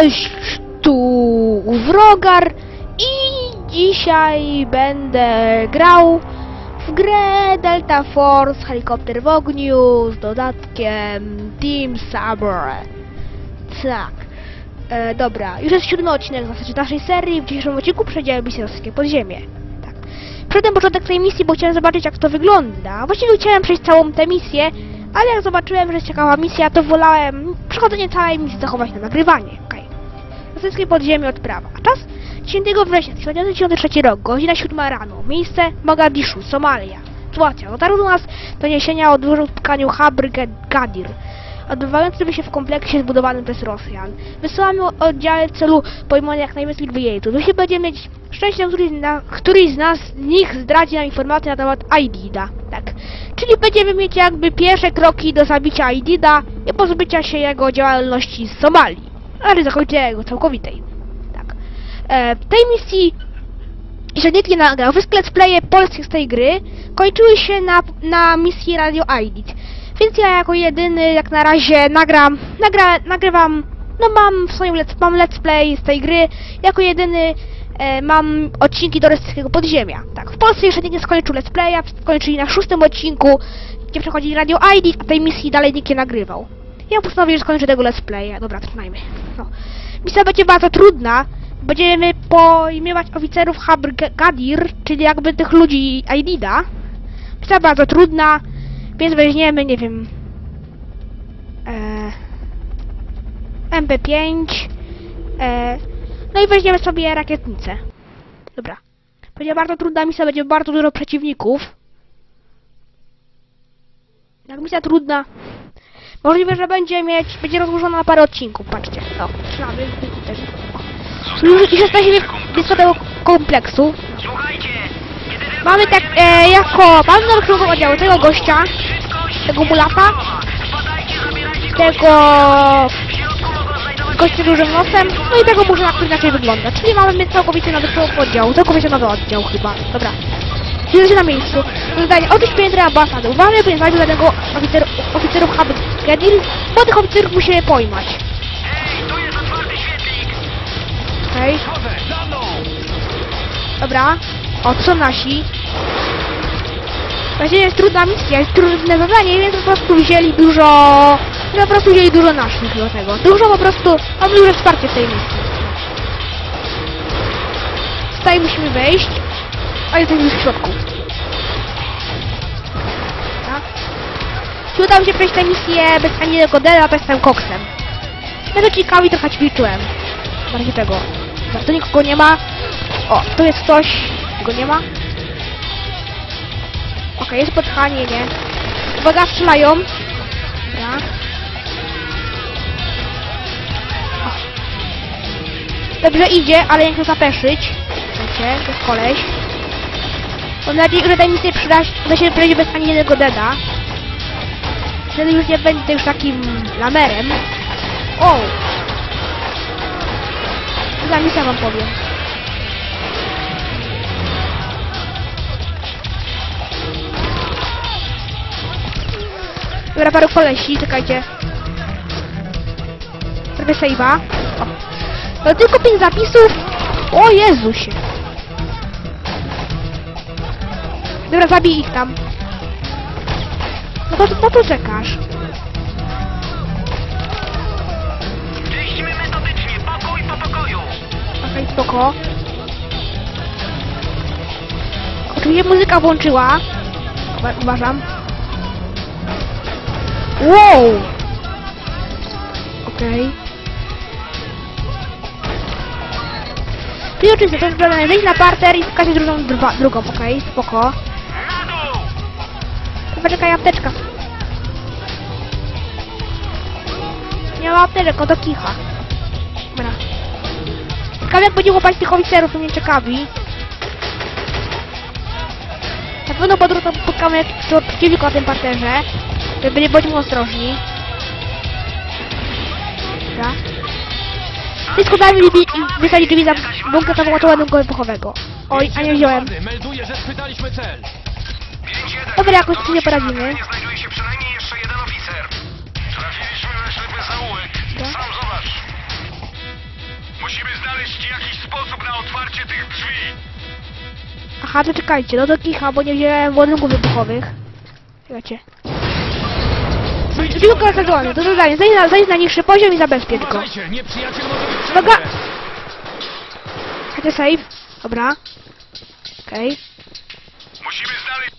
Cześć, tu Wrogar i dzisiaj będę grał w grę Delta Force Helikopter w ogniu z dodatkiem Team Sabre. Tak. E, dobra, już jest siódmy odcinek w naszej serii. W dzisiejszym odcinku przejdziemy misję rosyjskie podziemie. Tak. Przedtem początek tej misji, bo chciałem zobaczyć jak to wygląda. Właściwie chciałem przejść całą tę misję, ale jak zobaczyłem, że jest ciekawa misja, to wolałem przechodzenie całej misji zachować na nagrywanie. Okej. Rosyjskie podziemie odprawa. A czas 10 września 1993 rok, godzina 7 rano. Miejsce Mogadiszu, Somalia. Sytuacja. Dotarł do nas doniesienia o dużym spotkaniu Habr Gadir, odbywającym się w kompleksie zbudowanym przez Rosjan. Wysyłamy oddziały w celu pojmowania jak najwięcej wyjeźdów. Jeśli będziemy mieć szczęście, któryś, na, któryś z nas, z nich zdradzi nam informacje na temat Aidida. Tak. Czyli będziemy mieć jakby pierwsze kroki do zabicia Aidida i pozbycia się jego działalności z Somalii. Ale zakończenia jego całkowitej. Tak. E, w tej misji nie nagrał. Wszystkie let's playe polskie z tej gry kończyły się na, na misji Radio Aidit. Więc ja jako jedyny jak na razie nagram, nagra, nagrywam, no mam w swoim let's, mam let's play z tej gry, jako jedyny e, mam odcinki do rosyjskiego podziemia. Tak, w Polsce jeszcze nie skończył let's playa, skończyli na szóstym odcinku, gdzie przechodzi Radio Aidit, a tej misji dalej nikt nie nagrywał. Ja postanowiłem, że skończę tego let's playa. Dobra, trzymajmy. No. Misja będzie bardzo trudna, będziemy pojmować oficerów Habr Gadir, czyli jakby tych ludzi Aidida. Misja bardzo trudna, więc weźmiemy, nie wiem, e, MP5, e, no i weźmiemy sobie rakietnicę. Dobra. Będzie bardzo trudna misja, będzie bardzo dużo przeciwników. Jak misja trudna, możliwe, że będzie mieć, będzie rozłożona na parę odcinków, patrzcie. No, trzymamy, też. Już, już jesteśmy blisko tego kompleksu. Mamy tak, e, jako, mamy nowych członków oddziału, tego gościa, tego mulata, tego gościa dużym nosem, no i tego murzyna, który inaczej wygląda. Czyli mamy całkowicie nowy oddziału, całkowicie nowy oddział chyba, dobra. Się na miejscu. Zadanie, otóż piętry ambasady. Nie znajdził żadnego oficer, oficerów Habib Gadir, bo tych oficerów musimy pojmać. Ej, tu jest otwarty świetlik! Okej, Chodzę, za mną! dobra. O, są nasi. Właściwie jest trudna misja, jest trudne zadanie, więc po prostu wzięli dużo... Po prostu wzięli dużo naszych do tego. Dużo po prostu... Mamy duże wsparcie w tej misji. Tutaj musimy wejść. A jesteśmy już w środku. Czy udało się przejść tę misję bez ani dela, to jestem koksem. Ja to ciekawi trochę ćwiczyłem. W razie czego. Dobra, tu nikogo nie ma. O, tu jest ktoś. Go nie ma. Okej, jest spotkanie, nie? Uwaga, strzelają. Dobra. Dobrze idzie, ale nie chcę zapeszyć. Wiecie, to jest koleś. Mam nadzieję, że ta misja przyda uda się przejść bez ani jednego deda. Wtedy już nie będę już takim lamerem. O! Za misja wam powiem. Dobra, paru kolesi, czekajcie. Zrobię save'a. O. No tylko pięć zapisów. O Jezusie. Dobra, zabij ich tam. No to, no to czekasz. Czyśćmy metodycznie, pokój po pokoju! Okej, spoko. Oczywiście muzyka włączyła. Uwa- Uważam. Wow! Okej. I oczywiście, to jest zadanie. Wyjść na parter i pokazać drugą, drugą, okej, spoko. Na dół! Chyba czekaj, apteczka. Nie ma apteczek, o do kicha. Dobra. Ciekawe jak będzie łapać tych oficerów, to mnie ciekawi. Na pewno spotkamy jakichś przeciwników na tym parterze. Żeby nie bądźmy ostrożni. Dobra. Blisko daj mi wysadzić drzwi za bunkier zamocowanego wybuchowego. Oj, a nie wziąłem. Melduję, że schwytaliśmy cel. 5-1. Dobra, jakoś poradzimy. Nie znajduje się przy poszedłem zaułek. Sam zobacz. Musimy znaleźć jakiś sposób na otwarcie tych drzwi. Aha, to czekajcie, no to kicha, bo nie wziąłem ładunków wybuchowych. Czekajcie. Drzwi okazały, to zadanie, zejdź na, zejdź na niższy poziom i zabezpiecz go. Uważajcie, nieprzyjaciel może być Uwaga! wszędzie. Czekajcie, save. Dobra. Okej. Musimy znaleźć...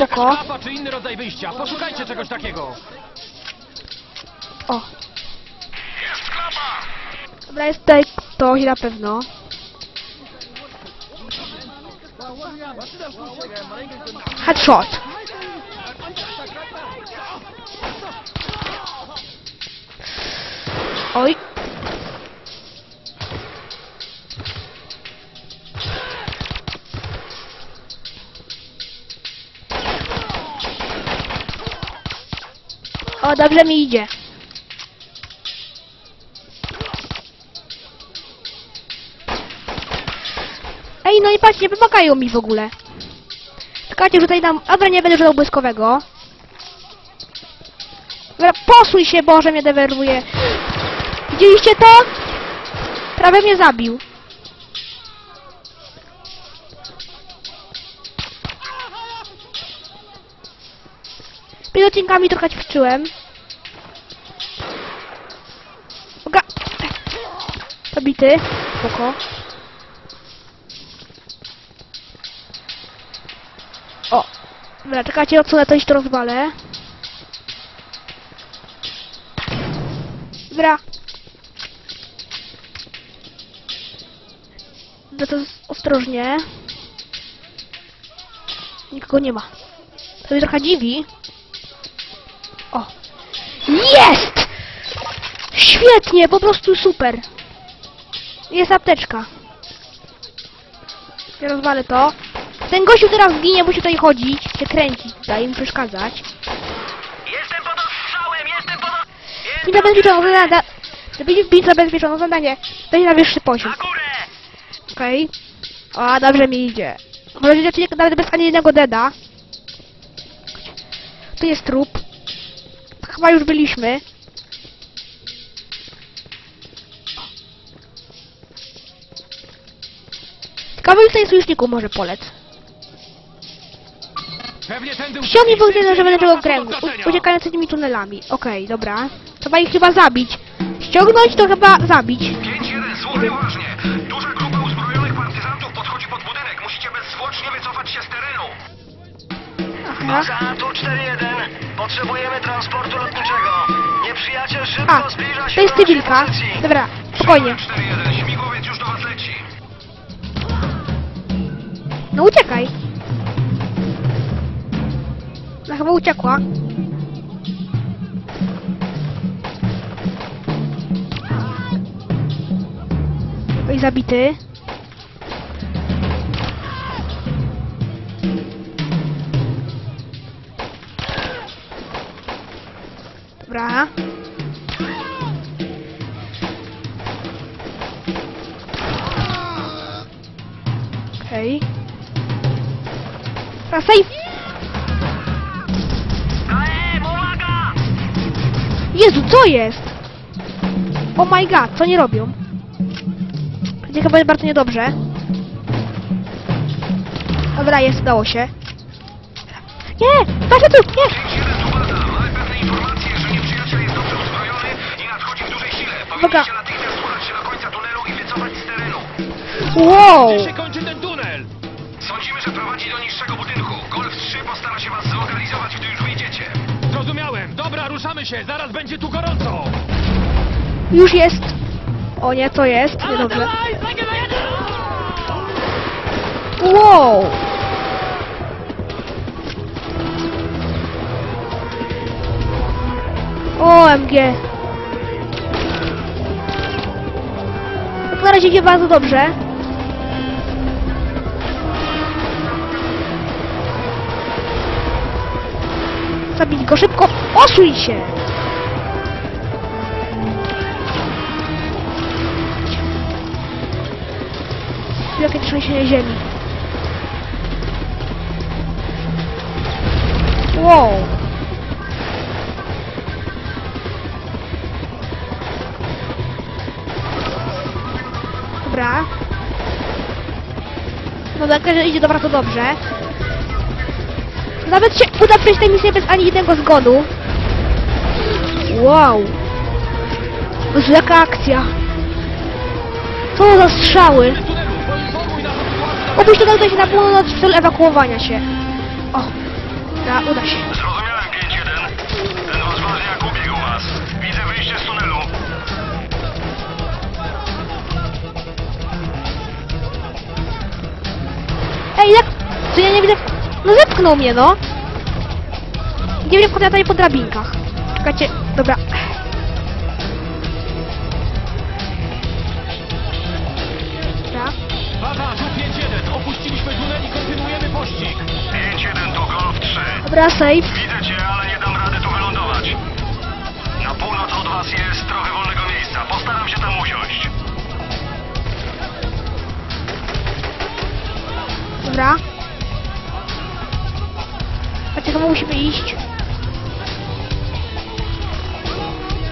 jakaś spoko. klapa czy inny rodzaj wyjścia. Poszukajcie czegoś takiego. O. Jest klapa! Dobra, jest tutaj ktoś na pewno. Headshot. Oj. O, dobrze mi idzie. Ej, no i patrzcie, nie pomagają mi w ogóle. Czekajcie, tutaj dam... Dobra, nie będę żadał błyskowego. Dobra, posuń się, Boże, mnie denerwuje. Widzieliście to? Prawie mnie zabił. Odcinkami trochę ćwiczyłem. Uga... Zabity. Spoko. O! Dobra, czekajcie, odsunę to to rozwalę. Dobra. Dobra, to ostrożnie. Nikogo nie ma. To mnie trochę dziwi. Świetnie, po prostu super. Jest apteczka. Ja rozwalę to. Ten gościu teraz zginie, musi tutaj chodzić, się kręcić tutaj, mi przeszkadzać. Jestem pod ostrzałem, jestem pod... I zabezpieczono zadanie. Żeby być zabezpieczono zadanie. Daj na wyższy poziom. Okej. O, dobrze mi idzie. Może rzeczy nawet bez ani jednego deda. Tu jest trup. Chyba już byliśmy. Ciekawe, ile tutaj sojuszników może polec. Ściągnij funkcję żywiołowego kręgu, Zgaszenia. u- uciekającymi tunelami. Okej, dobra. Trzeba ich chyba zabić. Ściągnąć to chyba zabić. 5-1, słuchaj uważnie. Duża grupa uzbrojonych partyzantów podchodzi pod budynek. Musicie bezzwłocznie wycofać się z terenu. Aha. Baza, tu 4-1. Potrzebujemy transportu lotniczego. Nieprzyjaciel szybko A, zbliża się to jest do cywilka. Dobra, spokojnie. No uciekaj. No chyba uciekła. Oj, zabity. Dobra. KM, uwaga! Jezu, co jest? Oh my god, co nie robią? Będzie chyba bardzo niedobrze. Dobra, jest, udało się. Nie! Patrzę tu! Nie! 5-1 tu baza. Mamy pewne informacje, że nieprzyjaciel jest dobrze uzbrojony i nadchodzi w dużej sile. Uwaga. Powinniście natychmiast udać się do końca tunelu i wycofać z terenu. Wow! Gdzie się kończy ten tunel? Sądzimy, że prowadzi do niższego budynku. Golf 3 postara się was zlokalizować, gdy już wyjdziecie. Zrozumiałem. Dobra, ruszamy się. Zaraz będzie tu gorąco. Już jest! O nie, to jest, niedobrze. dawaj, zagadaj! Wow! OMG! Jak na razie idzie bardzo dobrze. Zabić go szybko! Osuń się! Jakie trzęsienie ziemi. Wow. Dobra. No tak, że idzie dobra, to dobrze. Nawet się uda przejść tę misję bez ani jednego zgonu. Wow. Boże, jaka akcja. Co za strzały. Opuść tunel się na północ w celu ewakuowania się. O. Dobra, uda się. Zrozumiałem 5-1. Ten wasz ważniak ubiegł was. Widzę wyjście z tunelu. Ej, jak... Co ja nie widzę... No zepchnął mnie, no. Nie wiem, wchodzę tutaj po drabinkach. Czekajcie, dobra. Dobra. Tu 5-1. Opuściliśmy tunel i kontynuujemy pościg. 5-1 to Golf 3. Dobra, safe. Widzę cię, ale nie dam rady tu wylądować. Na północ od was jest trochę wolnego miejsca. Postaram się tam usiąść. Dobra. Chyba musimy iść.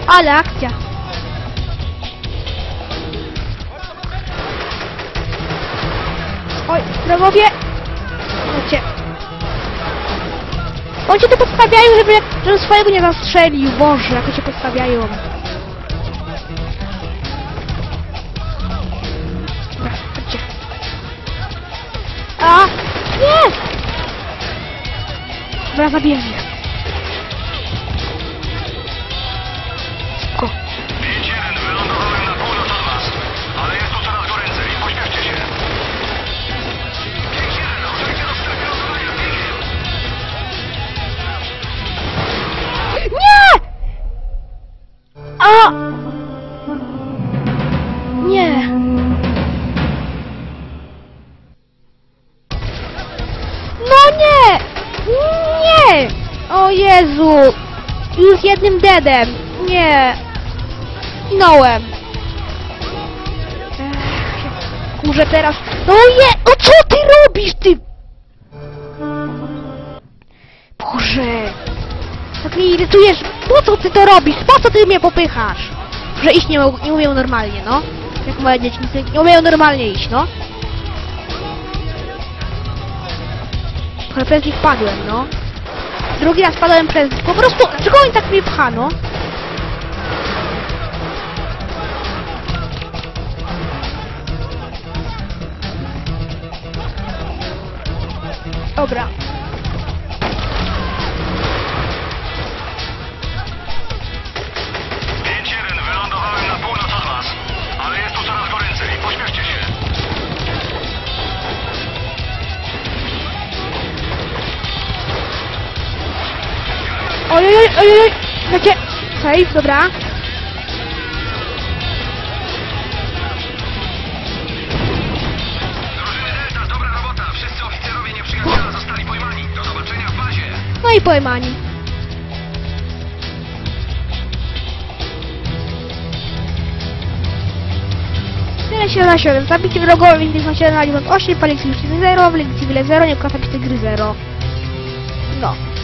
Ale akcja. Oj, wrogowie! Chodźcie. Oni się tu podstawiają, żeby, żeby swojego nie zastrzelił. Boże, jak się podstawiają. Dobra, zabiję Już jednym dedem. Nie. Zginąłem. Kurze teraz. No je! O co ty robisz, ty? Boże. Tak mnie irytujesz. Po co ty to robisz? Po co ty mnie popychasz? Że iść nie, nie umieją normalnie, no. Jak moje dzieci nie- nie umieją normalnie iść, no. Trochę przez nich padłem, no. Drugi raz padłem przez... Po prostu... Dlaczego oni tak mnie pchano? Dobra. Zostali pojmani. Do zobaczenia w bazie. No i pojmani. Tyle się na 7. Zabicie wrogowi 57 na 98, palik już 0, w cywile 0, nie pisy gry 0. No.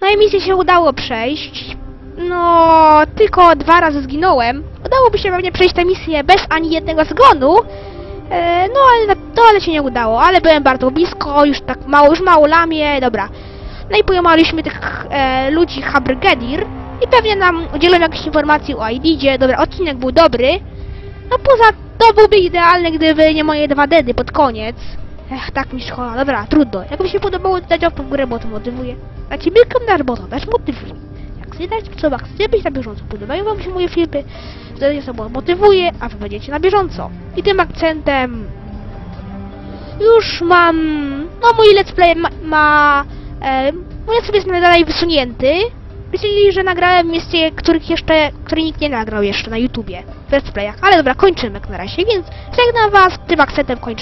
No i misję się udało przejść. No, tylko dwa razy zginąłem. Udałoby się pewnie przejść tę misję bez ani jednego zgonu. E, no, ale to ale się nie udało, ale byłem bardzo blisko, już tak mało, już mało lamię, dobra. No i pojmaliśmy tych e, ludzi Habrgedir i pewnie nam udzielą jakichś informacji o Aididzie. Dobra, odcinek był dobry. No poza to byłby idealny, gdyby nie moje dwa dedy pod koniec. Ech, tak mi szkoda. Dobra, trudno. Jak mi się podobało, dać łapkę w górę, bo to motywuje. A ciebie komentarz, bo to też motywuje. Jak chcecie dać w co chcecie być na bieżąco, podobają wam się moje filmy, wtedy to motywuje, a wy będziecie na bieżąco. I tym akcentem już mam, no mój let's play ma, ma e, mój let's play jest dalej wysunięty, czyli że nagrałem misje, których jeszcze, który nikt nie nagrał jeszcze na YouTubie, w let's playach, ale dobra, kończymy na razie, więc żegnam was, tym akcentem kończymy.